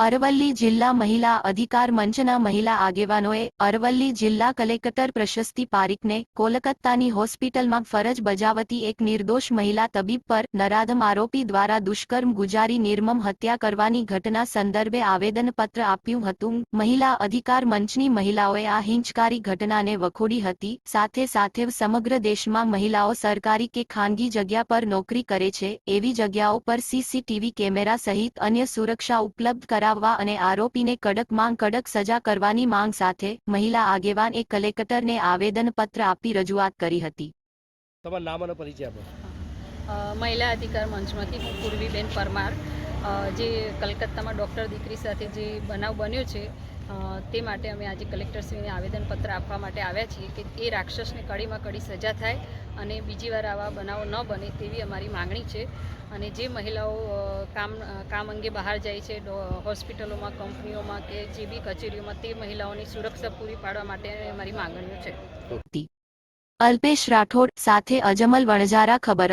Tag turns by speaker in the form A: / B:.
A: અરવલ્લી જિલ્લા મહિલા અધિકાર મંચના મહિલા આગેવાનોએ અરવલ્લી જિલ્લા કલેક્ટર પ્રશસ્તિ પારીખને કોલકાતાની હોસ્પિટલમાં ફરજ બજાવતી એક નિર્દોષ મહિલા તબીબ પર નરાધમ આરોપી દ્વારા દુષ્કર્મ ગુજારી નિર્મમ હત્યા કરવાની ઘટના સંદર્ભે આવેદનપત્ર આપ્યું હતું. મહિલા અધિકાર મંચની મહિલાઓએ આ હિંચકારી ઘટનાને વખોડી હતી. સાથે સાથે સમગ્ર દેશમાં મહિલાઓ સરકારી કે ખાનગી જગ્યા પર નોકરી કરે છે. એવી જગ્યાઓ પર સીસીટીવી કેમેરા સહિત અન્ય સુરક્ષા ઉપલબ્ધ કરાવવા અને આરોપીને કડકમાં કડક સજા કરવાની માંગ સાથે મહિલા આગેવાન એ કલેક્ટરને આવેદનપત્ર આપી રજૂઆત કરી હતી.
B: તમારું નામ અને પરિચય આપો.
C: મહિલા અધિકાર મંચમાંથી હું પૂર્વીબેન પરમાર જે કલકત્તામાં ડૉક્ટર દીકરી સાથે જે બનાવ બન્યો છે તે માટે અમે આજે કલેક્ટરશ્રીને આવેદનપત્ર આપવા માટે આવ્યા છીએ કે એ રાક્ષસને કડીમાં કડી સજા થાય અને બીજી વાર આવા બનાવો ન બને તેવી અમારી માંગણી છે. અને જે મહિલાઓ કામ કામ અંગે બહાર જાય છે હોસ્પિટલોમાં, કંપનીઓમાં કે જે બી કચેરીઓમાં, તે મહિલાઓની સુરક્ષા પૂરી પાડવા માટે અમારી માગણીઓ છે.
A: અલ્પેશ રાઠોડ સાથે અજમલ વણજારા ખબર